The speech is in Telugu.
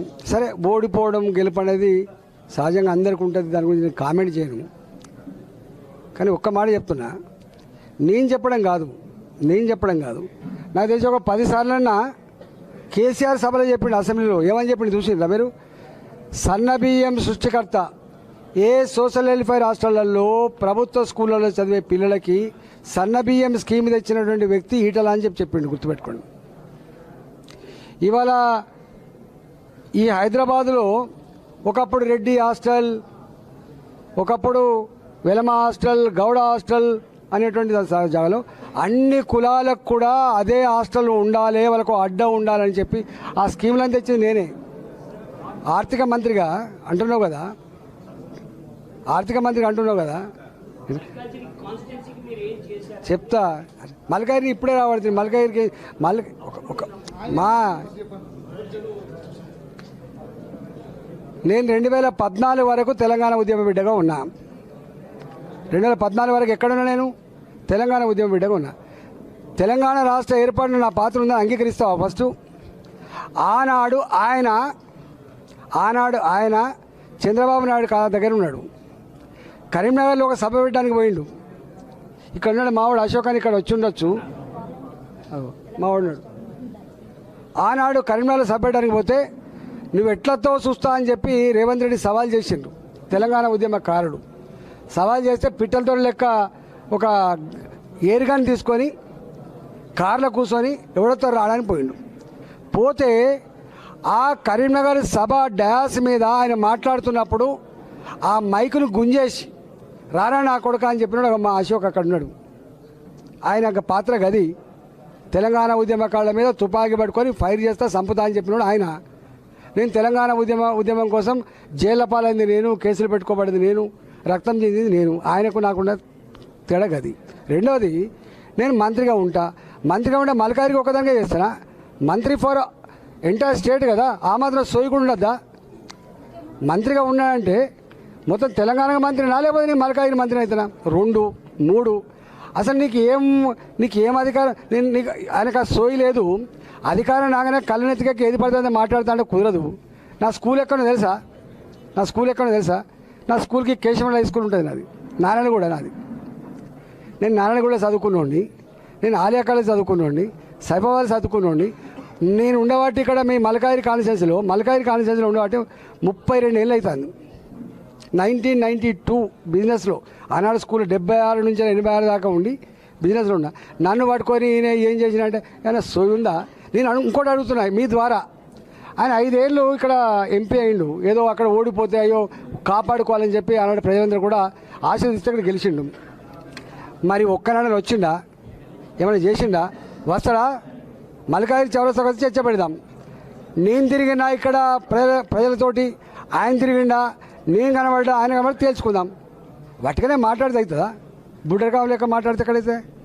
చేస్తున్నా సరే ఓడిపోవడం గెలుపు అనేది సహజంగా అందరికీ ఉంటుంది దాని గురించి నేను కామెంట్ చేయను. కానీ ఒక్క మాట చెప్తున్నా. నేను చెప్పడం కాదు నేను చెప్పడం కాదు. నాకు తెలిసి ఒక పదిసార్లన్నా కేసీఆర్ సభలో చెప్పిండు అసెంబ్లీలో. ఏమని చెప్పిండు చూసిందా మీరు? సన్నబియ్యం సృష్టికర్త. ఏ సోషల్ వెల్ఫేర్ హాస్టళ్ళలో ప్రభుత్వ స్కూళ్ళలో చదివే పిల్లలకి సన్నబియ్యం స్కీమ్ తెచ్చినటువంటి వ్యక్తి ఈటల అని చెప్పి చెప్పిండు గుర్తుపెట్టుకోండి. ఇవాళ ఈ హైదరాబాదులో ఒకప్పుడు రెడ్డి హాస్టల్ ఒకప్పుడు వెలమ హాస్టల్ గౌడ హాస్టల్ అనేటువంటి జాగాలో అన్ని కులాలకు కూడా అదే హాస్టల్ ఉండాలి వాళ్ళకు అడ్డ ఉండాలని చెప్పి ఆ స్కీమ్లను తెచ్చింది నేనే. ఆర్థిక మంత్రిగా అంటున్నావు కదా? ఆర్థిక మంత్రిగా అంటున్నావు కదా? చెప్తా. మల్కాయిని ఇప్పుడే రాబడుతుంది మల్కాయిరికి మల్ ఒక మా నేను రెండు వేల పద్నాలుగు వరకు తెలంగాణ ఉద్యమ బిడ్డగా ఉన్నా. రెండు వేల పద్నాలుగు వరకు ఎక్కడున్నా నేను? తెలంగాణ ఉద్యమ బిడ్డగా ఉన్నా. తెలంగాణ రాష్ట్ర ఏర్పాటు నా పాత్ర ఉందని అంగీకరిస్తావా ఫస్ట్? ఆనాడు ఆయన ఆనాడు ఆయన చంద్రబాబు నాయుడు కా దగ్గర ఉన్నాడు. కరీంనగర్లో ఒక సభ పెట్టడానికి పోయిండు. ఇక్కడ ఉన్నాడు మావాడు అశోక్ అని ఇక్కడ వచ్చి ఉండొచ్చు. మావాడు ఆనాడు కరీంనగర్లో సభ పెట్టడానికి పోతే నువ్వు ఎట్లతో చూస్తా అని చెప్పి రేవంత్ రెడ్డి సవాల్ చేసిండు. తెలంగాణ ఉద్యమకారుడు. సవాల్ చేస్తే పిట్టలతో లెక్క ఒక ఏరుగాని తీసుకొని కార్లో కూర్చొని ఎవడతో రాడని పోయిండు. పోతే ఆ కరీంనగర్ సభ డ్యాస్ మీద ఆయన మాట్లాడుతున్నప్పుడు ఆ మైకును గుంజేసి రారా నా కొడుక అని చెప్పినాడు మా అశోక్ అక్కడ ఉన్నాడు. ఆయన పాత్ర గది. తెలంగాణ ఉద్యమకారుల మీద తుపాకీ పట్టుకొని ఫైర్ చేస్తా సంపుతా అని చెప్పినాడు ఆయన. నేను తెలంగాణ ఉద్యమ ఉద్యమం కోసం జైళ్ళ పాలైంది నేను కేసులు పెట్టుకోబడింది నేను రక్తం చెందింది నేను. ఆయనకు నాకున్న తేడా గది. రెండవది నేను మంత్రిగా ఉంటా. మంత్రిగా ఉంటే మలకారికి ఒకదానిగా చేస్తానా? మంత్రి ఫర్ ఎంటైర్ స్టేట్ కదా ఆ మాత్రం సోయి కూడా ఉండద్దా? మంత్రిగా ఉన్నాడంటే మొత్తం తెలంగాణ మంత్రినా లేకపోతే నేను మలకాగిరి మంత్రి అవుతున్నా రెండు మూడు. అసలు నీకు ఏం నీకు ఏం అధికారం? నేను నీకు ఆయనకు ఆ సోయి లేదు. అధికారం రాగానే కళ్ళనెత్తికి ఏది పడుతుందో మాట్లాడుతుంటే కుదరదు. నా స్కూల్ ఎక్కడో తెలుసా? నా స్కూల్ ఎక్కడో తెలుసా? నా స్కూల్కి కేశవన్ హై స్కూల్ ఉంటుంది నాది. నారాయణ కూడా నాది. నేను నారాయణ కూడా చదువుకున్నోడిని. నేను ఆలియా కాలేజ్ చదువుకున్నోడిని. సైబాబాద్ చదువుకున్నోండి నేను ఉండవాటి ఇక్కడ మీ మలకాయిరి కాన్స్టిట్యున్సీలో మలకాయిరి కాన్స్టిట్యున్సీలో ఉండవాటి ముప్పై రెండు ఏళ్ళు అవుతుంది నైన్టీన్ నైంటీ టూ బిజినెస్లో ఆనాడు స్కూల్ డెబ్బై ఆరు నుంచి ఎనభై ఆరు దాకా ఉండి బిజినెస్లో ఉన్నా. నన్ను పట్టుకొని ఈయన ఏం చేసినంటే ఏమైనా సోయి ఉందా? నేను అను- ఇంకోటి అడుగుతున్నా మీ ద్వారా. ఆయన ఐదేళ్ళు ఇక్కడ ఎంపీ అయిండు. ఏదో అక్కడ ఓడిపోతే అయ్యో కాపాడుకోవాలని చెప్పి ఆనాడు ప్రజలందరూ కూడా ఆశీర్దిస్తే ఇక్కడ గెలిచిండు. మరి ఒక్కనాడని వచ్చిండా? ఏమైనా చేసిండా? వస్తాడా? మల్కాయి చౌరస్తా వచ్చి చర్చ పెడదాం. నేను తిరిగినా ఇక్కడ ప్రజల ప్రజలతోటి ఆయన తిరిగిండా? నేను కనబడ్డా? ఆయన కనబడి తేల్చుకుందాం. వాటికనే మాట్లాడితే అవుతుందా బుడ్డరకావు లెక్క మాట్లాడితే ఎక్కడైతే?